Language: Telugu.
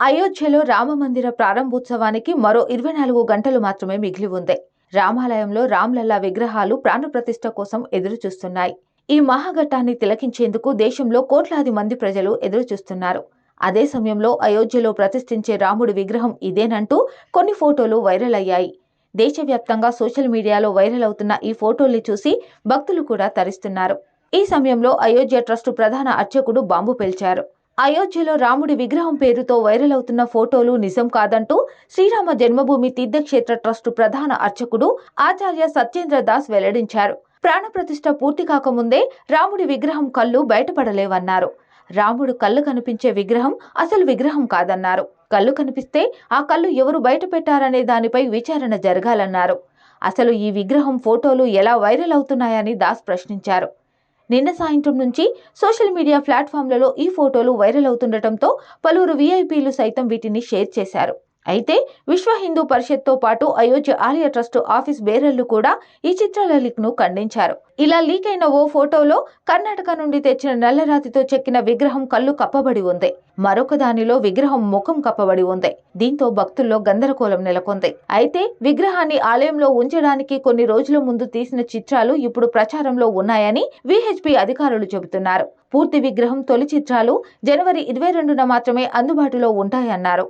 అయోధ్యలో రామమందిర ప్రారంభోత్సవానికి మరో ఇరవై నాలుగు గంటలు మాత్రమే మిగిలి ఉంది. రామాలయంలో రామ్లల్లా విగ్రహాలు ప్రాణప్రతిష్ఠ కోసం ఎదురుచూస్తున్నాయి. ఈ మహాఘట్టాన్ని తిలకించేందుకు దేశంలో కోట్లాది మంది ప్రజలు ఎదురుచూస్తున్నారు. అదే సమయంలో అయోధ్యలో ప్రతిష్ఠించే రాముడి విగ్రహం ఇదేనంటూ కొన్ని ఫోటోలు వైరల్ అయ్యాయి. దేశవ్యాప్తంగా సోషల్ మీడియాలో వైరల్ అవుతున్న ఈ ఫోటోల్ని చూసి భక్తులు కూడా తరిస్తున్నారు. ఈ సమయంలో అయోధ్య ట్రస్టు ప్రధాన అర్చకుడు బాంబు పేల్చారు. అయోధ్యలో రాముడి విగ్రహం పేరుతో వైరల్ అవుతున్న ఫోటోలు నిజం కాదంటూ శ్రీరామ జన్మభూమి తీర్థక్షేత్ర ట్రస్టు ప్రధాన అర్చకుడు ఆచార్య సత్యేంద్ర దాస్ వెల్లడించారు. ప్రాణప్రతిష్ఠ పూర్తి కాకముందే రాముడి విగ్రహం కళ్ళు బయటపడలేవన్నారు. రాముడు కళ్ళు కనిపించే విగ్రహం అసలు విగ్రహం కాదన్నారు. కళ్ళు కనిపిస్తే ఆ కళ్ళు ఎవరు బయట పెట్టారనే దానిపై విచారణ జరగాలన్నారు. అసలు ఈ విగ్రహం ఫోటోలు ఎలా వైరల్ అవుతున్నాయని దాస్ ప్రశ్నించారు. నిన్న సాయంత్రం నుంచి సోషల్ మీడియా ప్లాట్ఫామ్లలో ఈ ఫోటోలు వైరల్ అవుతుండటంతో పలువురు వీఐపీలు సైతం వీటిని షేర్ చేశారు. అయితే విశ్వ హిందూ పరిషత్తో పాటు అయోధ్య ఆలయ ట్రస్ట్ ఆఫీస్ బేరర్లు కూడా ఈ చిత్రాల లీక్ను ఖండించారు. ఇలా లీక్ అయిన ఓ ఫోటోలో కర్ణాటక నుండి తెచ్చిన నల్లరాతితో చెక్కిన విగ్రహం కళ్ళు కప్పబడి ఉంది. మరొక దానిలో విగ్రహం ముఖం కప్పబడి ఉంది. దీంతో భక్తుల్లో గందరగోళం నెలకొంది. అయితే విగ్రహాన్ని ఆలయంలో ఉంచడానికి కొన్ని రోజుల ముందు తీసిన చిత్రాలు ఇప్పుడు ప్రచారంలో ఉన్నాయని విహెచ్పి అధికారులు చెబుతున్నారు. పూర్తి విగ్రహం తొలి చిత్రాలు జనవరి ఇరవై రెండున మాత్రమే అందుబాటులో ఉంటాయన్నారు.